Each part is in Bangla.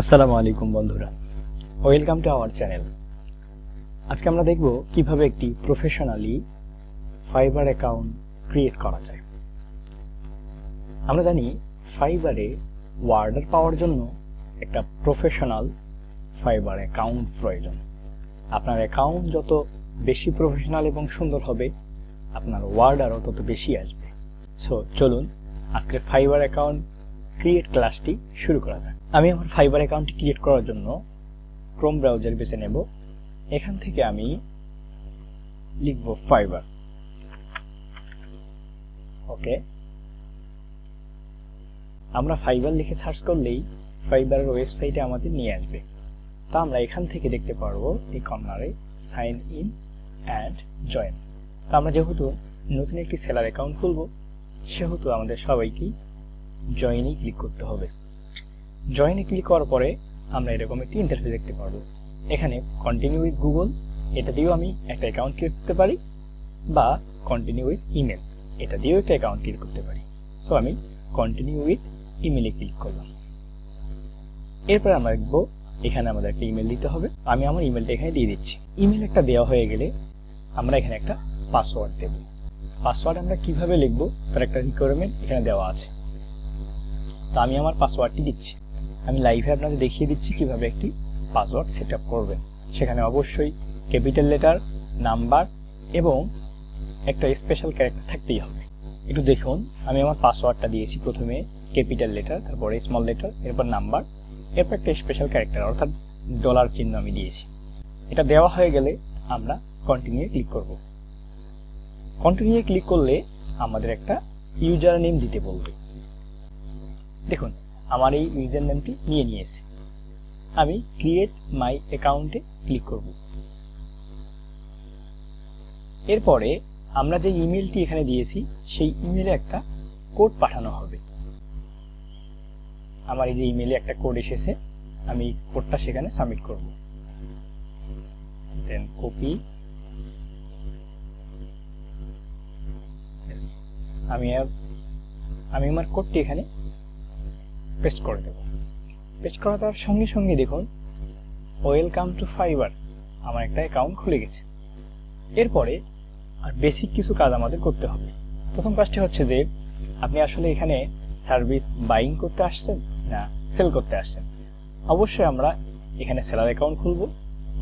আসসালামু আলাইকুম বন্ধুরা। ওয়েলকাম টু আওয়ার চ্যানেল আজকে আমরা দেখব কীভাবে একটি প্রফেশনালি ফাইবার অ্যাকাউন্ট ক্রিয়েট করা যায়। আমরা জানি ফাইবারে ওয়ার্ডার পাওয়ার জন্য একটা প্রফেশনাল ফাইবার অ্যাকাউন্ট প্রয়োজন। আপনার অ্যাকাউন্ট যত বেশি প্রফেশনাল এবং সুন্দর হবে, আপনার ওয়ার্ডারও তত বেশি আসবে। সো চলুন আজকে ফাইবার অ্যাকাউন্ট ক্রিয়েট ক্লাসটি শুরু করা যাক। আমি আমার ফাইবার অ্যাকাউন্টটি ক্রিয়েট করার জন্য ক্রোম ব্রাউজার বেছে নেব। এখান থেকে আমি লিখব ফাইবার ওকে। আমরা ফাইবার লিখে সার্চ করলেই ফাইবারের ওয়েবসাইটে আমাদের নিয়ে আসবে। তা আমরা এখান থেকে দেখতে পারব এই কর্নারে সাইন ইন অ্যান্ড জয়েন তা আমরা যেহেতু নতুন একটি সেলার অ্যাকাউন্ট খুলবো, সেহেতু আমাদের সবাইকেই জয়েনে ক্লিক করতে হবে। জয়েনে ক্লিক করার পরে আমরা এরকম একটি ইন্টারফেস দেখতে পারব। এখানে কন্টিনিউ উইথ গুগল এটা দিয়েও আমি একটা অ্যাকাউন্ট ক্রিয়েট করতে পারি, বা কন্টিনিউ উইথ ইমেল এটা দিয়েও একটা অ্যাকাউন্ট ক্রিয়েট করতে পারি। সো আমি কন্টিনিউ উইথ ইমেলে ক্লিক করলাম। এরপর আমরা দেখব এখানে আমাদের একটা ইমেল দিতে হবে। আমি আমার ইমেলটা এখানে দিয়ে দিচ্ছি। ইমেল একটা দেওয়া হয়ে গেলে আমরা এখানে একটা পাসওয়ার্ড দেব। পাসওয়ার্ড আমরা কীভাবে লিখব? তার একটা রিকোয়ারমেন্ট এখানে দেওয়া আছে। তো আমি আমার পাসওয়ার্ডটি দিচ্ছি। আমি লাইভে আপনাদের দেখিয়ে দিচ্ছি কীভাবে একটি পাসওয়ার্ড সেট আপ করবেন। সেখানে অবশ্যই ক্যাপিটাল লেটার নাম্বার এবং একটা স্পেশাল ক্যারেক্টার থাকতেই হবে। একটু দেখুন, আমি আমার পাসওয়ার্ডটা দিয়েছি প্রথমে ক্যাপিটাল লেটার তারপরে স্মল লেটার এরপর নাম্বার এরপর একটা স্পেশাল ক্যারেক্টার অর্থাৎ ডলার চিহ্ন আমি দিয়েছি। এটা দেওয়া হয়ে গেলে আমরা কন্টিনিউ ক্লিক করব। কন্টিনিউ ক্লিক করলে আমাদের একটা ইউজার নেম দিতে বলবে। দেখুন, আমার এই ইউজার নেমটি নিয়ে নিয়েছে। আমি ক্রিয়েট মাই অ্যাকাউন্টে ক্লিক করব। এরপরে আমরা যে ইমেলটি এখানে দিয়েছি, সেই ইমেলে একটা কোড পাঠানো হবে। আমার এই যে ইমেলে একটা কোড এসেছে, আমি কোডটা সেখানে সাবমিট করব। দেন কপি আমি আমি আমার কোডটি এখানে পেস্ট করে দেব। পেস্ট করা তার সঙ্গে সঙ্গে দেখুন ওয়েলকাম টু ফাইবার আমার একটা অ্যাকাউন্ট খুলে গেছে। এরপরে আর বেসিক কিছু কাজ আমাদের করতে হবে। প্রথম কাজটি হচ্ছে যে, আপনি আসলে এখানে সার্ভিস বাইং করতে আসছেন না সেল করতে আসছেন? অবশ্যই আমরা এখানে সেলার অ্যাকাউন্ট খুলব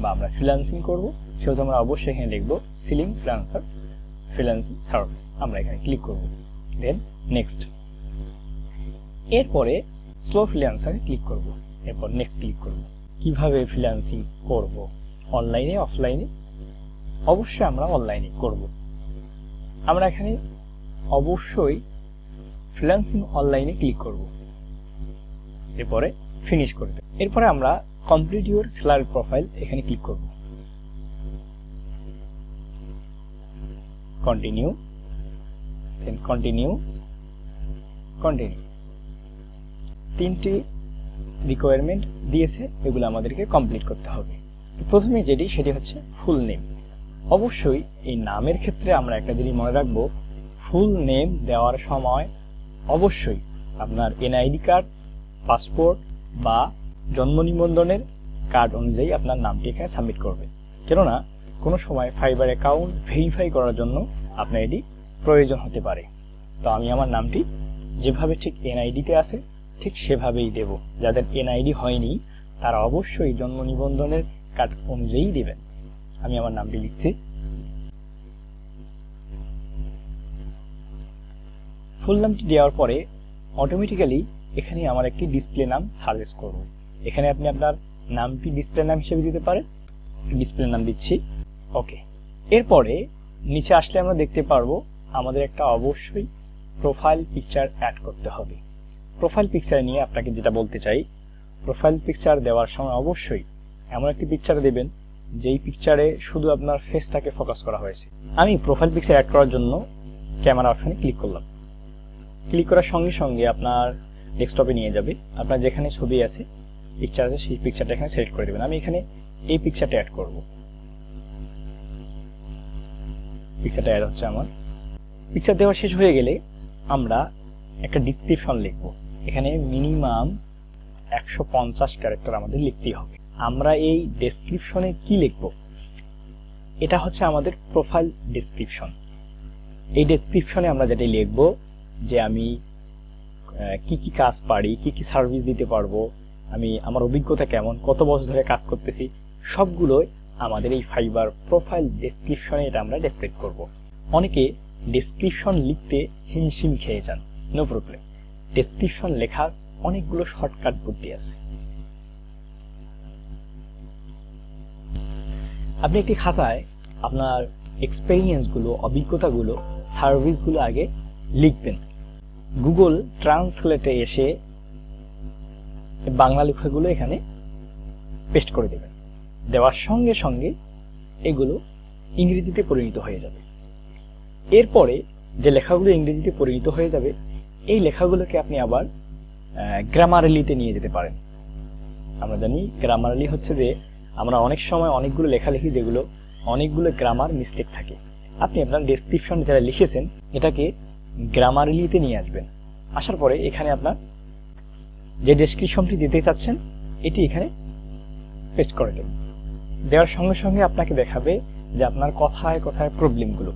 বা আমরা ফ্রিল্যান্সিং করব। সেহেতু আমরা অবশ্যই এখানে লিখব সিলিং ফ্রিল্যান্সার ফ্রিল্যান্সিং সার্ভিস আমরা এখানে ক্লিক করব। দেন নেক্সট এরপরে স্লো ফ্রিল্যান্সারে ক্লিক করব। এরপর নেক্সট ক্লিক করব। কীভাবে ফ্রিল্যান্সিং করব? অনলাইনে অফলাইনে অবশ্যই আমরা অনলাইনে করব। আমরা এখানে অবশ্যই ফ্রিল্যান্সিং অনলাইনে ক্লিক করব। এরপরে ফিনিশ করে দেব। এরপরে আমরা কমপ্লিট ইউর সেলার প্রোফাইল এখানে ক্লিক করব। কন্টিনিউ দেন কন্টিনিউ কন্টিনিউ তিনটি রিকোয়ারমেন্ট দিয়েছে, এগুলো আমাদেরকে কমপ্লিট করতে হবে। প্রথমে যেটি, সেটি হচ্ছে ফুল নেম অবশ্যই এই নামের ক্ষেত্রে আমরা একটা জিনিস মনে রাখব ফুল নেম দেওয়ার সময় অবশ্যই আপনার এনআইডি কার্ড পাসপোর্ট বা জন্ম নিবন্ধনের কার্ড অনুযায়ী আপনার নামটি এখানে সাবমিট করবে। কেননা, কোনো সময় ফাইবার অ্যাকাউন্ট ভেরিফাই করার জন্য আপনার এটি প্রয়োজন হতে পারে। তো আমি আমার নামটি যেভাবে ঠিক এনআইডিতে আছে ঠিক সেভাবেই দেব। যাদের এনআইডি হয়নি, তারা অবশ্যই জন্ম নিবন্ধনের কার্ড অনুযায়ী দেবেন। আমি আমার নামটি লিখছি। ফুল নামটি দেওয়ার পরে অটোমেটিক্যালি এখানে আমার একটি ডিসপ্লে নাম সাজেস্ট করব। এখানে আপনি আপনার নামটি ডিসপ্লে নাম হিসেবে দিতে পারেন। ডিসপ্লে নাম দিচ্ছি। ওকে এরপরে নিচে আসলে আমরা দেখতে পারব, আমাদের একটা অবশ্যই প্রোফাইল পিকচার অ্যাড করতে হবে। প্রোফাইল পিকচার নিয়ে আপনাকে যেটা বলতে চাই প্রোফাইল পিকচার দেওয়ার সময় অবশ্যই এমন একটি পিকচার দেবেন, যেই পিকচারে শুধু আপনার ফেসটাকে ফোকাস করা হয়েছে। আমি প্রোফাইল পিকচার অ্যাড করার জন্য ক্যামেরা অপশানে ক্লিক করলাম। ক্লিক করার সঙ্গে সঙ্গে আপনার ডেস্কটপে নিয়ে যাবে। আপনার যেখানে ছবি আছে পিকচার আছে, সেই পিকচারটা এখানে সিলেক্ট করে দেবেন। আমি এখানে এই পিকচারটা অ্যাড করব। পিকচারটা অ্যাড হচ্ছে আমার। পিকচার দেওয়া শেষ হয়ে গেলে আমরা একটা ডিসক্রিপশন লিখব। এখানে মিনিমাম একশো পঞ্চাশ ক্যারেক্টার আমাদের লিখতেই হবে। আমরা এই ডেসক্রিপশনে কি লিখব? এটা হচ্ছে আমাদের প্রোফাইল ডেসক্রিপশন এই ডেসক্রিপশনে আমরা যেটা লিখব যে আমি কি কি কাজ পারি, কি কি সার্ভিস দিতে পারব, আমি, আমার অভিজ্ঞতা কেমন, কত বছর ধরে কাজ করতেছি, সবগুলোই আমাদের এই ফাইবার প্রোফাইল ডেসক্রিপশনে এটা আমরা ডেসক্রাইব করব। অনেকে ডেসক্রিপশন লিখতে হিমশিম খেয়ে যান নো প্রবলেম ডেসক্রিপশন লেখার অনেকগুলো শর্টকাট বুদ্ধি আছে। আপনি একটি খাতায় আপনার এক্সপেরিয়েন্সগুলো অভিজ্ঞতাগুলো সার্ভিসগুলো আগে লিখবেন। গুগল ট্রান্সলেটে এসে বাংলা লেখাগুলো এখানে পেস্ট করে দেবেন। দেওয়ার সঙ্গে সঙ্গে এগুলো ইংরেজিতে পরিণত হয়ে যাবে। এরপরে যে লেখাগুলো ইংরেজিতে পরিণত হয়ে যাবে এই লেখাগুলোকে আপনি আবার গ্রামারেলিতে নিয়ে যেতে পারেন। আমরা জানি গ্রামারালি হচ্ছে যে আমরা অনেক সময় অনেকগুলো লেখা লিখি যেগুলো অনেকগুলো গ্রামার মিস্টেক থাকে। আপনি আপনার ডেসক্রিপশন যারা লিখেছেন, এটাকে গ্রামারেলিতে নিয়ে আসবেন। আসার পরে এখানে আপনার যে ডেসক্রিপশনটি দিতে চাচ্ছেন, এটি এখানে পেস্ট করে দেবেন। দেওয়ার সঙ্গে সঙ্গে আপনাকে দেখাবে যে আপনার কথায় কথায় প্রবলেমগুলো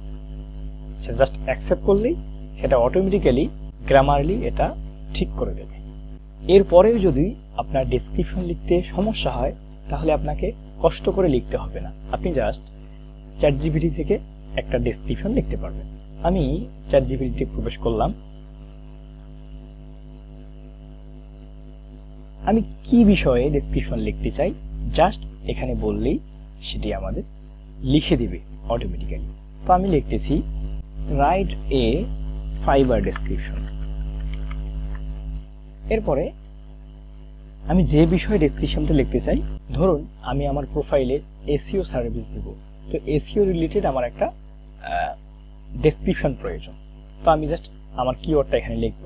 সেটা জাস্ট অ্যাকসেপ্ট করলেই সেটা অটোমেটিক্যালি গ্রামারলি এটা ঠিক করে দেবে। এরপরেও যদি আপনার ডেসক্রিপশন লিখতে সমস্যা হয়, তাহলে আপনাকে কষ্ট করে লিখতে হবে না। আপনি জাস্ট চ্যাট জিবিটি থেকে একটা ডেসক্রিপশন লিখতে পারবেন। আমি চ্যাট জিবিটিতে প্রবেশ করলাম। আমি কি বিষয়ে ডেসক্রিপশন লিখতে চাই? জাস্ট এখানে বললেই সেটি আমাদের লিখে দিবে অটোমেটিক্যালি তো আমি লিখতেছি রাইট এ ফাইবার ডেসক্রিপশন এরপরে আমি যে বিষয়ে ডেসক্রিপশনটা লিখতে চাই, ধরুন আমি আমার প্রোফাইলে এসিও সার্ভিস দেব। তো এসিও রিলেটেড আমার একটা ডেসক্রিপশন প্রয়োজন। তো আমি জাস্ট আমার কিওয়ার্ডটা এখানে লিখব।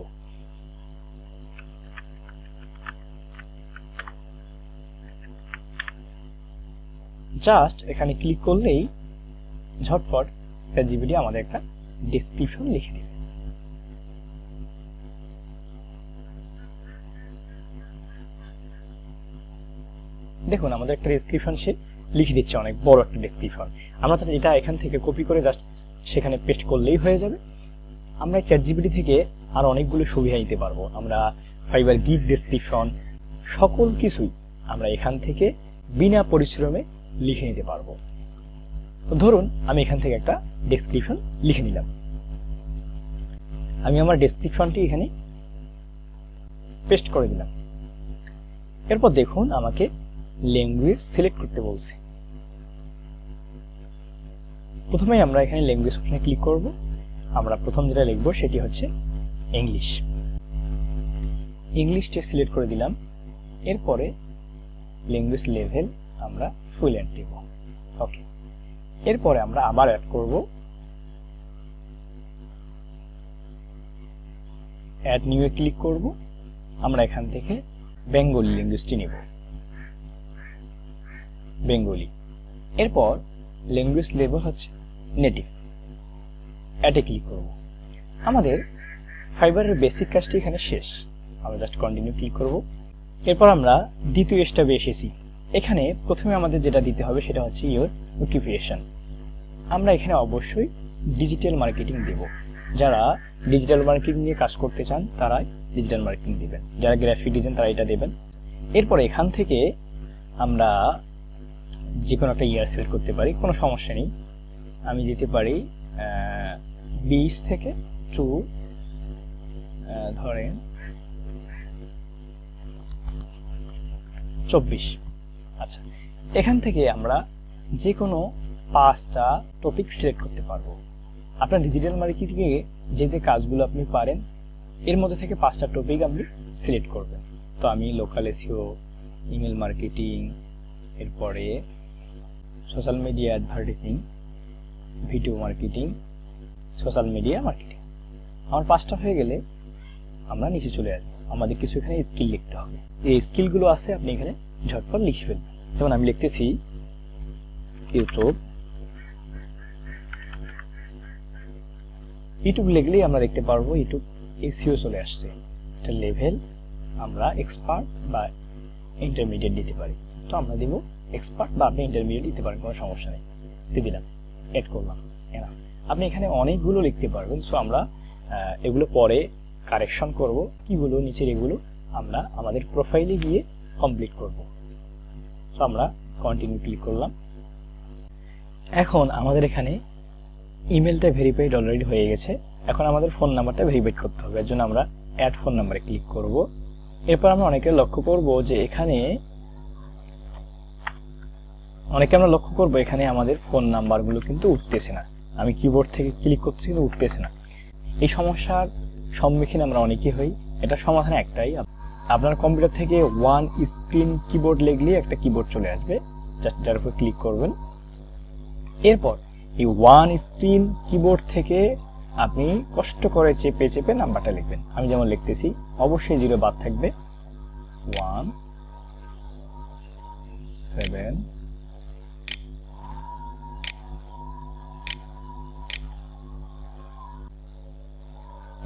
জাস্ট এখানে ক্লিক করলেই ঝটপট চ্যাটজিপিটি আমাদের একটা ডেসক্রিপশন লিখে দেবে। দেখুন, আমাদের একটা ডেসক্রিপশন সে লিখে দিচ্ছে, অনেক বড় একটা ডেসক্রিপশন আমরা তাহলে এটা এখান থেকে কপি করে জাস্ট সেখানে পেস্ট করলেই হয়ে যাবে। আমরা চ্যাট জিবিটি থেকে আর অনেকগুলো সুবিধা নিতে পারব। আমরা ফাইবার গিগ ডেসক্রিপশন সকল কিছুই আমরা এখান থেকে বিনা পরিশ্রমে লিখে নিতে পারব। তো ধরুন, আমি এখান থেকে একটা ডেসক্রিপশন লিখে নিলাম। আমি আমার ডেসক্রিপশনটি এখানে পেস্ট করে দিলাম। এরপর দেখুন, আমাকে ল্যাঙ্গুয়েজ সিলেক্ট করতে বলছে। প্রথমে আমরা এখানে ল্যাঙ্গুয়েজ অপশনে ক্লিক করব। আমরা প্রথম যেটা লিখব সেটি হচ্ছে ইংলিশ ইংলিশটা সিলেক্ট করে দিলাম। এরপরে ল্যাঙ্গুয়েজ লেভেল আমরা ফ্লুয়েন্ট দেব। ওকে এরপরে আমরা আবার অ্যাড করব। অ্যাড নিউ এ ক্লিক করব। আমরা এখান থেকে বেঙ্গলি ল্যাঙ্গুয়েজটি নেব। বেঙ্গলি। এরপর ল্যাঙ্গুয়েজ লেভেল হচ্ছে নেটিভ অ্যাডে ক্লিক করব। আমাদের ফাইবারের বেসিক কাজটি এখানে শেষ। আমরা জাস্ট কন্টিনিউ ক্লিক করব। এরপর আমরা দ্বিতীয় স্টেপে এসেছি। এখানে প্রথমে আমাদের যেটা দিতে হবে সেটা হচ্ছে ইওর অকুপেশন আমরা এখানে অবশ্যই ডিজিটাল মার্কেটিং দেব। যারা ডিজিটাল মার্কেটিং নিয়ে কাজ করতে চান তারা ডিজিটাল মার্কেটিং দেবেন। যারা গ্রাফিক ডিজাইন তারা এটা দেবেন। এরপর এখান থেকে আমরা যে কোনো একটা ইয়ার সিলেক্ট করতে পারি, কোনো সমস্যা নেই। আমি দিতে পারি বিশ থেকে টু ধরেন চব্বিশ। আচ্ছা এখান থেকে আমরা যে কোনো পাঁচটা টপিক সিলেক্ট করতে পারব। আপনার ডিজিটাল মার্কেটিংয়ে যে যে কাজগুলো আপনি পারেন, এর মধ্যে থেকে পাঁচটা টপিক আপনি সিলেক্ট করবেন। তো আমি লোকাল এসিও ইমেল মার্কেটিং এরপরে social media advertising video marketing social media marketing আমার পাঁচটা হয়ে গেলে আমরা নিচে চলে আসব। আমাদের কিছু এখানে স্কিল লিখতে হবে। এই স্কিলগুলো আছে, আপনি এখানে ঝটপট লিখে ফেলবেন যেমন আমি লিখতেছি, ইউটিউব। ইউটিউব লিখলেই আমরা দেখতে পারব, ইউটিউব এসিও চলে আসছে। এটা লেভেল আমরা এক্সপার্ট বা ইন্টারমিডিয়েট দিতে পারি। তো আমরা দিব এক্সপার্ট বা আপনি ইন্টারমিডিয়েট দিতে পারেন, কোনো সমস্যা নেই। দিয়ে দিলাম এড করলাম, এনা। আপনি এখানে অনেকগুলো লিখতে পারবেন সো আমরা এগুলো পরে কারেকশন করব কিগুলো নিচের এগুলো আমরা আমাদের প্রোফাইলে গিয়ে কমপ্লিট করব। তো আমরা কন্টিনিউ ক্লিক করলাম। এখন আমাদের এখানে ইমেলটা ভেরিফাইড অলরেডি হয়ে গেছে। এখন আমাদের ফোন নাম্বারটা ভেরিফাইড করতে হবে, এর জন্য আমরা অ্যাড ফোন নাম্বারে ক্লিক করব। এরপর আমরা অনেকে লক্ষ্য করব যে এখানে অনেকে আমরা লক্ষ্য করব এখানে আমাদের ফোন নাম্বারগুলো কিন্তু উঠতেছে না। আমি কিবোর্ড থেকে ক্লিক করছি কিন্তু উঠতেছে না। এই সমস্যার সম্মুখীন আমরা অনেকেই হই। এটা সমাধান একটাই। আপনার কম্পিউটার থেকে ওয়ান স্ক্রিন কিবোর্ড লিখলে একটা কিবোর্ড চলে আসবে। যার উপর ক্লিক করবেন। এরপর এই ওয়ান স্ক্রিন কিবোর্ড থেকে আপনি কষ্ট করে চেপে চেপে নাম্বারটা লিখবেন। আমি যেমন লিখতেছি, অবশ্যই জিরো বাদ থাকবে। One seven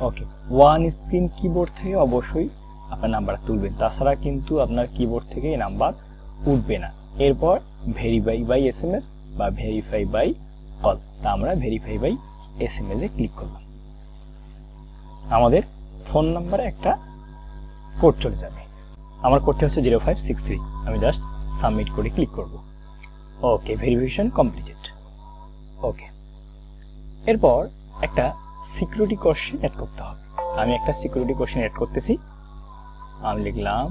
okay one screen keyboard থেকে অবশ্যই আপনার নাম্বার তুলবেন। তাছাড়া কিন্তু আপনার কিবোর্ড থেকে এই নাম্বার উঠবে না। এরপর verify by S M S বা ভেরিফাই বাই কল তা আমরা verify by S M S click করলাম। আমাদের ফোন নাম্বারে একটা কোড চলে যাবে। আমার কোডটা হচ্ছে জিরো ফাইভ সিক্স থ্রি আমি জাস্ট সাবমিট করে ক্লিক করব। ওকে ভেরিফিকেশন কমপ্লিটেড ওকে এরপর একটা সিকিউরিটি কোশ্চেন অ্যাড করতে হবে। আমি একটা সিকিউরিটি কোশ্চেন অ্যাড করতেছি। আমি লিখলাম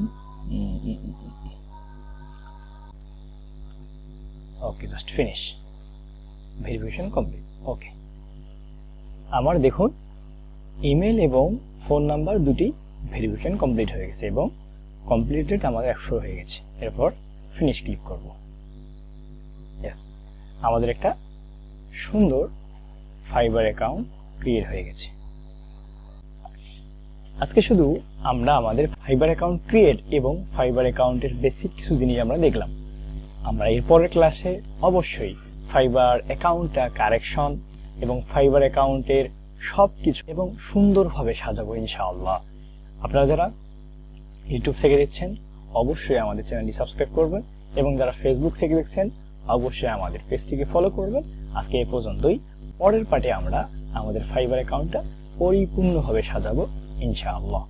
okay just finish verification complete okay আমার দেখুন ইমেল এবং ফোন নাম্বার দুটি ভেরিফিকেশন কমপ্লিট হয়ে গেছে এবং কমপ্লিটেড আমার একশো হয়ে গেছে। এরপর ফিনিশ ক্লিক করব। ইয়েস আমাদের একটা সুন্দর ফাইবার অ্যাকাউন্ট ক্রিয়েট হয়ে গেছে। আজকে শুধু আমরা আমাদের ফাইবার অ্যাকাউন্ট ক্রিয়েট এবং ফাইবার অ্যাকাউন্টের বেসিক কিছু জিনিস আমরা দেখলাম। আমরা এরপরের ক্লাসে অবশ্যই ফাইবার অ্যাকাউন্টটা কারেকশন এবং ফাইবার অ্যাকাউন্টের সব কিছু এবং সুন্দরভাবে সাজাবো ইনশাআল্লাহ। আপনারা যারা ইউটিউব থেকে দেখছেন, অবশ্যই আমাদের চ্যানেলটি সাবস্ক্রাইব করবেন এবং যারা ফেসবুক থেকে দেখছেন, অবশ্যই আমাদের পেজটিকে ফলো করবেন। আজকে এ পর্যন্তই। পরের পার্টে আমরা আমাদের ফাইবার অ্যাকাউন্টটা পরিপূর্ণভাবে সাজাবো ইনশাআল্লাহ।